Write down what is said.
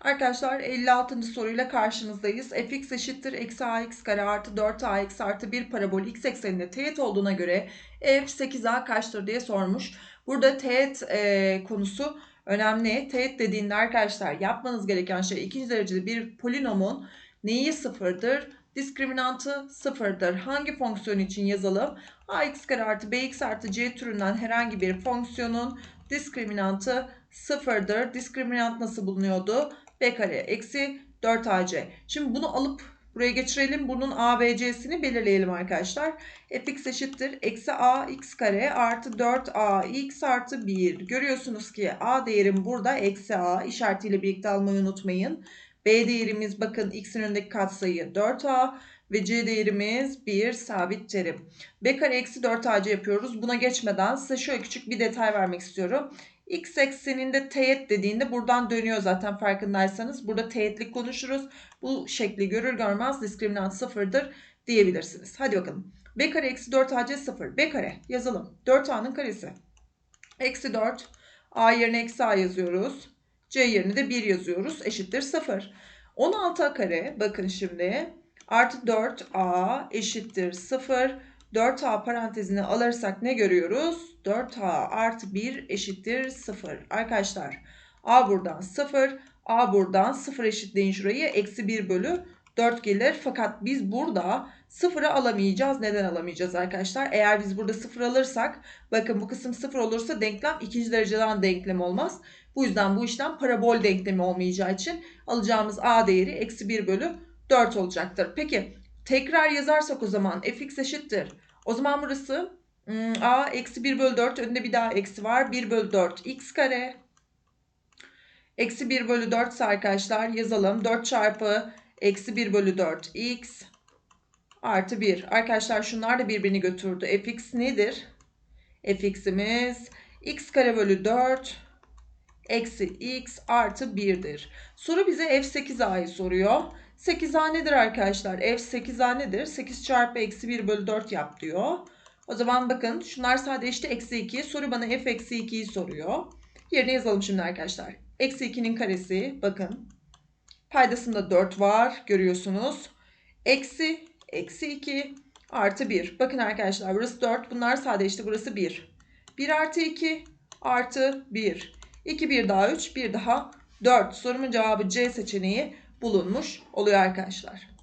Arkadaşlar 56. soruyla karşınızdayız. fx eşittir eksi ax kare artı 4ax artı 1 parabol x ekseninde teğet olduğuna göre f 8a kaçtır diye sormuş. Burada teğet e, konusu önemli. Teğet dediğinde arkadaşlar yapmanız gereken şey ikinci dereceli bir polinomun neyi sıfırdır? Diskriminantı sıfırdır. Hangi fonksiyon için yazalım? ax kare artı bx artı c türünden herhangi bir fonksiyonun diskriminantı sıfırdır. Diskriminant nasıl bulunuyordu? B kare eksi 4ac. Şimdi bunu alıp buraya geçirelim. Bunun a, b, c'sini belirleyelim arkadaşlar. fx eşittir. Eksi a x kare artı 4a x artı 1. Görüyorsunuz ki a değerim burada eksi a işaretiyle birlikte almayı unutmayın. b değerimiz bakın x'in önündeki katsayı 4a ve c değerimiz 1 sabit terim. b kare eksi 4ac yapıyoruz. Buna geçmeden size şöyle küçük bir detay vermek istiyorum. X ekseninde teğet dediğinde buradan dönüyor zaten farkındaysanız. Burada teğetlik konuşuruz. Bu şekli görür görmez diskriminant sıfırdır diyebilirsiniz. Hadi bakalım. B kare eksi 4AC sıfır. B kare yazalım. 4A'nın karesi. Eksi 4. A yerine eksi A yazıyoruz. C yerine de 1 yazıyoruz. Eşittir 0. 16A kare bakın şimdi. Artı 4A eşittir 0. 4A parantezini alırsak ne görüyoruz? 4A artı 1 eşittir 0. Arkadaşlar A buradan 0. A buradan 0 eşitleyin şurayı. Eksi 1 bölü 4 gelir. Fakat biz burada 0'ı alamayacağız. Neden alamayacağız arkadaşlar? Eğer biz burada 0 alırsak bakın bu kısım 0 olursa denklem ikinci dereceden denklem olmaz. Bu yüzden bu işlem parabol denklemi olmayacağı için alacağımız A değeri eksi 1 bölü 4 olacaktır. Peki tekrar yazarsak o zaman fx eşittir. O zaman burası Hmm, a eksi 1 bölü 4 önünde bir daha eksi var. 1 bölü 4 x kare. Eksi 1 bölü 4 ise arkadaşlar yazalım. 4 çarpı eksi 1 bölü 4 x artı 1. Arkadaşlar şunlar da birbirini götürdü. fx nedir? fx'imiz x kare bölü 4 eksi x artı 1'dir. Soru bize f8a'yı soruyor. 8a nedir arkadaşlar? f8a nedir? 8 çarpı eksi 1 bölü 4 yap diyor. O zaman bakın şunlar sadeleşti eksi 2. Soru bana f eksi 2'yi soruyor. Yerine yazalım şimdi arkadaşlar. Eksi 2'nin karesi bakın. Paydasında 4 var görüyorsunuz. Eksi eksi 2 artı 1. Bakın arkadaşlar burası 4. Bunlar sadeleşti burası 1. 1 artı 2 artı 1. 2 1 daha 3 1 daha 4. Sorumun cevabı C seçeneği bulunmuş oluyor arkadaşlar.